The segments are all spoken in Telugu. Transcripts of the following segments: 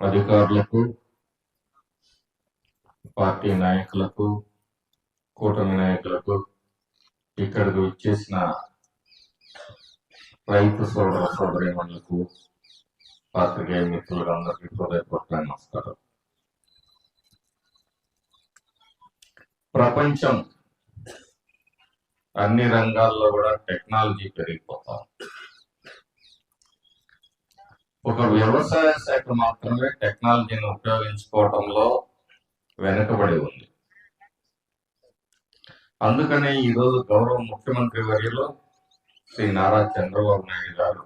అధికారులకు పార్టీ నాయకులకు కూటమి నాయకులకు ఇక్కడికి వచ్చేసిన రైతు సోదర సోదరిమణులకు పాత్రికేయ మిత్రులకు అందరికీ హృదయపూర్వక నమస్కారం ప్రపంచం అన్ని రంగాల్లో కూడా టెక్నాలజీ పెరిగిపోతా ఉంది. ఒక వ్యవసాయ శాఖ మాత్రమే టెక్నాలజీని ఉపయోగించుకోవటంలో వెనుకబడి ఉంది. అందుకనే ఈరోజు గౌరవ ముఖ్యమంత్రి వర్యులు శ్రీ నారా చంద్రబాబు నాయుడు గారు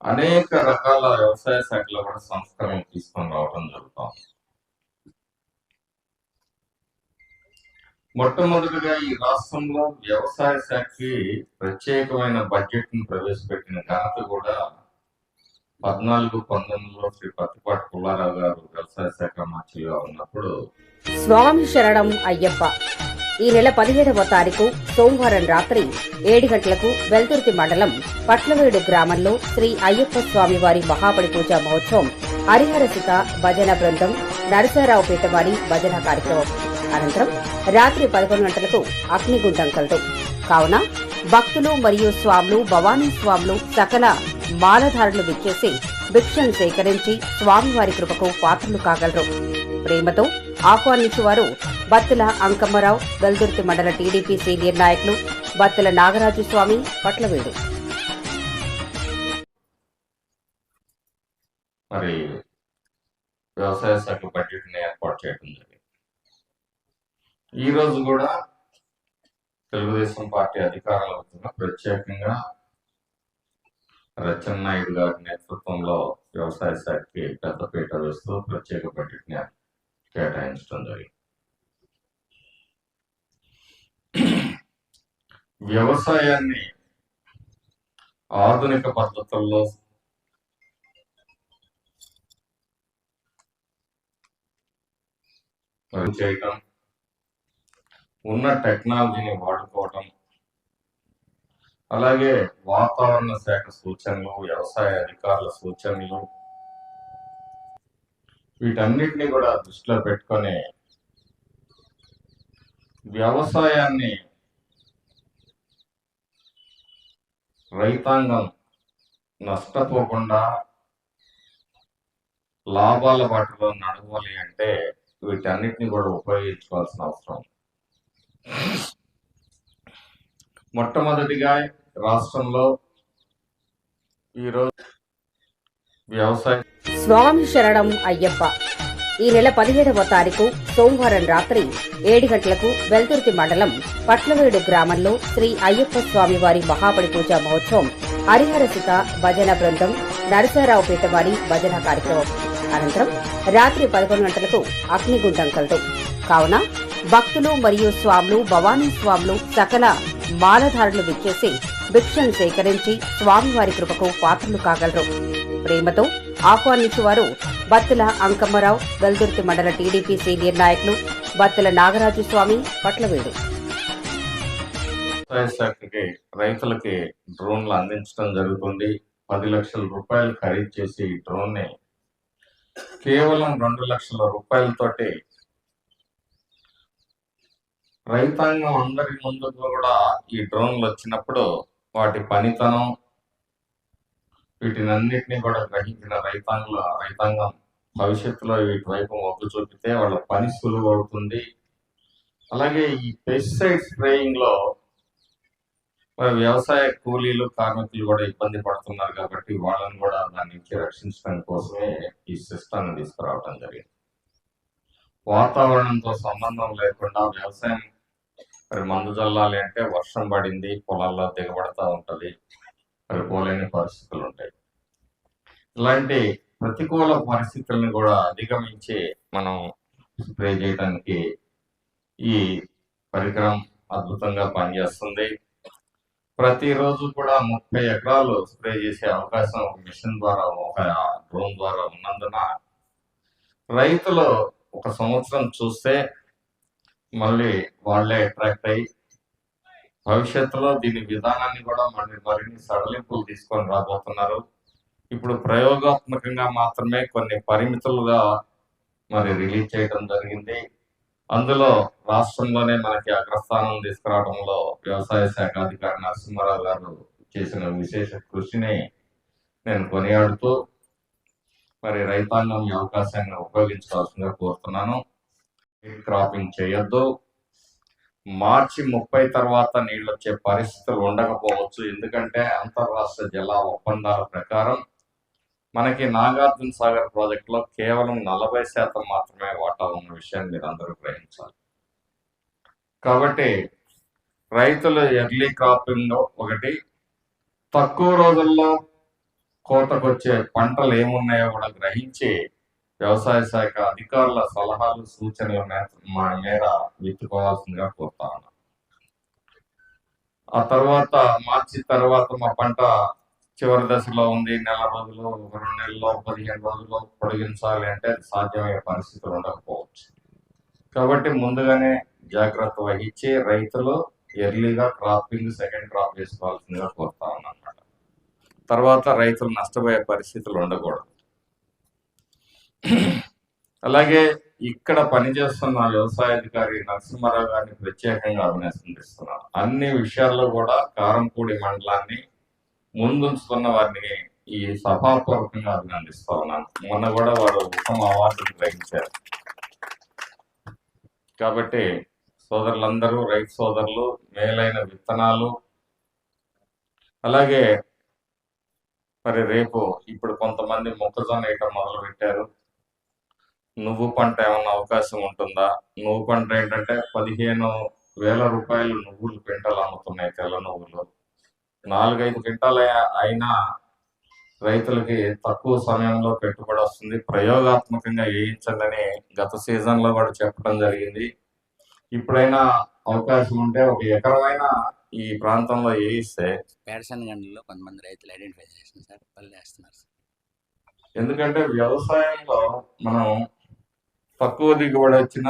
అనేక రకాల వ్యవసాయ శాఖలో కూడా సంస్కరణలు తీసుకొని రావడం జరుగుతుంది. మొట్టమొదటిగా ఈ రాష్ట్రంలో వ్యవసాయ శాఖకి ప్రత్యేకమైన బడ్జెట్ను ప్రవేశపెట్టిన ఘనత కూడా పద్నాలుగు పంతొమ్మిదిలో శ్రీ పత్తిపాటి పుల్లారావు గారు వ్యవసాయ శాఖ మంత్రిగా ఉన్నప్పుడు స్వామి శరణం అయ్యప్ప. ఈ నెల పదిహేడవ తారీఖు సోమవారం రాత్రి ఏడు గంటలకు వెల్దుర్తి మండలం పట్లవేడు గ్రామంలో శ్రీ అయ్యప్ప స్వామి వారి మహాబలి పూజా మహోత్సవం హరిహరసిత భజన బృందం నరసారావుపేట వారి భజన కార్యక్రమం. అనంతరం రాత్రి పదకొండు గంటలకు అగ్నిగుండం కలదు. కావున భక్తులు మరియు స్వాములు భవానీ స్వాములు సకల మాలధారులు విచ్చేసి భిక్షను సేకరించి స్వామివారి కృపకు పాత్రలు కాగలరు. ప్రేమతో ఆహ్వానించేవారు బత్తుల అంకమ్మరావు వెల్దుర్తి మండల టీడీపీ సీనియర్ నాయకులు బత్తుల నాగరాజు స్వామి పట్లవేడు. మరి వ్యవసాయ శాఖ బడ్జెట్ ఏర్పాటు చేయడం జరిగింది. ఈ రోజు కూడా తెలుగుదేశం పార్టీ అధికారంలో వచ్చిన ప్రత్యేకంగా రచ్చెన్నాయుడు గారి నేతృత్వంలో వ్యవసాయ శాఖకి పెద్దపీట వేస్తూ ప్రత్యేక బడ్జెట్ని కేటాయించడం జరిగింది. వ్యవసాయాన్ని ఆధునిక పద్ధతుల్లో చేయటం ఉన్న టెక్నాలజీని వాడుకోవటం. అలాగే వాతావరణ శాఖ సూచనలు వ్యవసాయ అధికారుల సూచనలు వీటన్నిటిని కూడా దృష్టిలో పెట్టుకొని వ్యవసాయాన్ని రైతాంగం నష్టపోకుండా లాభాల బాటలో నడవాలి అంటే వీటన్నిటిని కూడా ఉపయోగించుకోవాల్సిన అవసరం మొట్టమొదటిగా రాష్ట్రంలో ఈరోజు వ్యవసాయ స్వామి శరణం అయ్యప్ప. ఈ నెల పదిహేడవ తారీఖు సోమవారం రాత్రి ఏడు గంటలకు వెల్దుర్తి మండలం పట్లవేడు గ్రామంలో శ్రీ అయ్యప్ప స్వామి వారి మహాబలి పూజా మహోత్సవం హరిహరసిత భజన బృందం నరసారావుపేట వారి భజన కార్యక్రమం. అనంతరం రాత్రి పదకొండు గంటలకు అగ్నిగుండం కలదు. కావున భక్తులు మరియు స్వాములు భవానీ స్వాములు సకల మాలధారులు విచ్చేసి భిక్షను సేకరించి స్వామివారి కృపకు పాత్రలు కాగలరు. ప్రేమతో ఆహ్వానించేవారు బత్తుల అంకమ్మరావు వెల్దుర్తి మండల టీడీపీ సీనియర్ నాయకులు బత్తుల నాగరాజు స్వామి పట్లవేడు. శాఖకి రైతులకి డ్రోన్లు అందించడం జరుగుతుంది. పది లక్షల రూపాయలు ఖరీదు చేసి ఈ డ్రోన్ని కేవలం రెండు లక్షల రూపాయలతోటి రైతాంగం అందరి ముందు కూడా ఈ డ్రోన్లు వచ్చినప్పుడు వాటి పనితనం వీటిని అన్నిటినీ కూడా గ్రహించిన రైతాంగుల రైతాంగం భవిష్యత్తులో వీటి వైపు మొగ్గు చూపితే వాళ్ళ పని సులువు అవుతుంది అలాగే ఈ పెస్టిసైడ్ స్ప్రేయింగ్లో వ్యవసాయ కూలీలు కార్మికులు కూడా ఇబ్బంది పడుతున్నారు కాబట్టి వాళ్ళని కూడా దాని నుంచి రక్షించడం కోసమే ఈ సిస్టమ్ తీసుకురావడం జరిగింది. వాతావరణంతో సంబంధం లేకుండా వ్యవసాయం మరి మందు చల్లాలి అంటే వర్షం పడింది పొలాల్లో దిగబడతా ఉంటుంది మరి పోలేని పరిస్థితులు ఉంటాయి. ఇలాంటి ప్రతికూల పరిస్థితులను కూడా అధిగమించి మనం స్ప్రే చేయడానికి ఈ పరికరం అద్భుతంగా పనిచేస్తుంది. ప్రతిరోజు కూడా ముప్పై ఎకరాలు స్ప్రే చేసే అవకాశం ఒక మిషన్ ద్వారా ఒక డ్రోన్ ద్వారా ఉన్నందున రైతులు ఒక సంవత్సరం చూస్తే మళ్ళీ వాళ్ళే అట్రాక్ట్ అయ్యి భవిష్యత్తులో దీని విధానాన్ని కూడా మళ్ళీ మరిన్ని సడలింపులు తీసుకొని రాబోతున్నారు. ఇప్పుడు ప్రయోగాత్మకంగా మాత్రమే కొన్ని పరిమితులుగా మరి రిలీజ్ చేయడం జరిగింది. అందులో రాష్ట్రంలోనే మనకి అగ్రస్థానం తీసుకురావడంలో వ్యవసాయ శాఖ అధికారి నరసింహారావు గారు చేసిన విశేష కృషిని నేను కొనియాడుతూ మరి రైతాంగం ఈ అవకాశాన్ని ఉపయోగించుకోవాల్సిందిగా కోరుతున్నాను. క్రాపింగ్ చేయొద్దు. మార్చి ముప్పై తర్వాత నీళ్ళు వచ్చే పరిస్థితులు ఉండకపోవచ్చు. ఎందుకంటే అంతర్రాష్ట్ర జల ఒప్పందాల ప్రకారం మనకి నాగార్జున సాగర్ ప్రాజెక్టులో కేవలం నలభై శాతం మాత్రమే వాటా ఉన్న విషయాన్ని మీరు అందరూ గ్రహించాలి. కాబట్టి రైతులు ఎర్లీ క్రాపింగ్ ఒకటి. తక్కువ రోజుల్లో కోతకొచ్చే పంటలు ఏమున్నాయో కూడా గ్రహించి వ్యవసాయ శాఖ అధికారుల సలహాలు సూచనల మే- మా మేర విత్తుకోవాల్సిందిగా కోరుతా ఆ తర్వాత మార్చి తర్వాత మా పంట చివరి దశలో ఉంది. నెల రోజులు ఒక రెండు నెలల్లో పదిహేను రోజుల్లో పొడిగించాలి అంటే అది సాధ్యమయ్యే పరిస్థితులు ఉండకపోవచ్చు. కాబట్టి ముందుగానే జాగ్రత్త వహించి రైతులు ఎర్లీగా క్రాపింగ్ సెకండ్ క్రాప్ చేసుకోవాల్సిందిగా కోరుతా ఉన్నాను అన్నమాట. తర్వాత రైతులు నష్టపోయే పరిస్థితులు ఉండకూడదు. అలాగే ఇక్కడ పనిచేస్తున్న వ్యవసాయ అధికారి నరసింహారావు గారిని ప్రత్యేకంగా అభినందిస్తున్నాను అన్ని విషయాల్లో కూడా కారంపూడి మండలాన్ని ముందుంచుతున్న వారిని ఈ సభాపూర్వకంగా అభినందిస్తా ఉన్నాను. మొన్న కూడా వారు ఉత్తమ అవార్డును గ్రహించారు. కాబట్టి సోదరులందరూ రైతు సోదరులు మేలైన విత్తనాలు అలాగే మరి రేపు ఇప్పుడు కొంతమంది మొక్కజొన్న వేయటం మొదలు పెట్టారు నువ్వు పంట ఏమన్నా అవకాశం ఉంటుందా? నువ్వు పంట ఏంటంటే పదిహేను వేల రూపాయలు నువ్వులు క్వింటాలు అమ్ముతున్నాయి తెల్ల నువ్వులు. నాలుగైదు క్వింటాలు అయి- అయినా రైతులకి తక్కువ సమయంలో పెట్టుబడి వస్తుంది. ప్రయోగాత్మకంగా వేయించండి గత సీజన్లో కూడా చెప్పడం జరిగింది. ఇప్పుడైనా అవకాశం ఉంటే ఒక ఎకరమైనా ఈ ప్రాంతంలో వేయిస్తే పేడసనగండ్లలో కొంతమంది రైతులు ఐడెంటిఫై చేసిన సార్ వేస్తున్నారు సార్. ఎందుకంటే వ్యవసాయంలో మనం తక్కువ దిగుబడి వచ్చిన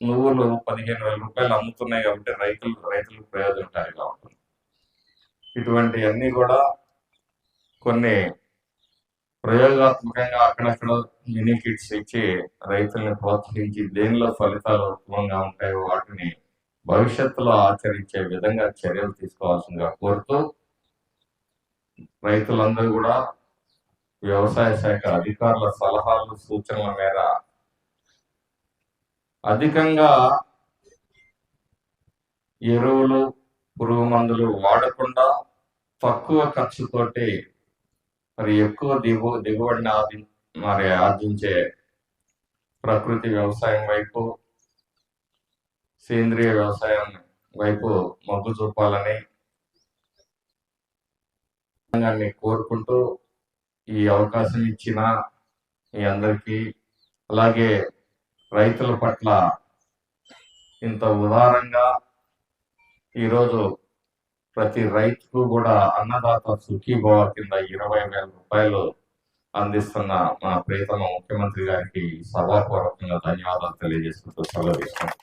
నువ్వులు పదిహేను వేల రూపాయలు అమ్ముతున్నాయి కాబట్టి రైతులు రైతులకు ప్రయోజనకారిగా ఉంటుంది. ఇటువంటివన్నీ కూడా కొన్ని ప్రయోగాత్మకంగా అక్కడక్కడ మినీ కిట్స్ ఇచ్చి రైతుల్ని ప్రోత్సహించి దేనిలో ఫలితాలు ఉత్తమంగా ఉంటాయో వాటిని భవిష్యత్తులో ఆచరించే విధంగా చర్యలు తీసుకోవాల్సిందిగా కోరుతూ రైతులందరూ కూడా వ్యవసాయ శాఖ అధికారుల సలహాలు సూచనల మేర అధికంగా ఎరువులు పురుగు మందులు వాడకుండా తక్కువ ఖర్చుతోటి మరి ఎక్కువ దిగు దిగుబడిని ఆర్జి మరి ఆర్జించే ప్రకృతి వ్యవసాయం వైపు సేంద్రియ వ్యవసాయం వైపు మొగ్గు చూపాలని కోరుకుంటూ ఈ అవకాశం ఇచ్చిన మీ అందరికీ అలాగే రైతుల పట్ల ఇంత ఉదారంగా ఈరోజు ప్రతి రైతుకు కూడా అన్నదాత సుఖీభవ కింద ఇరవై వేల రూపాయలు అందిస్తున్న మా ప్రియతమ ముఖ్యమంత్రి గారికి సభాపూర్వకంగా ధన్యవాదాలు తెలియజేసుకుంటూ సెలవు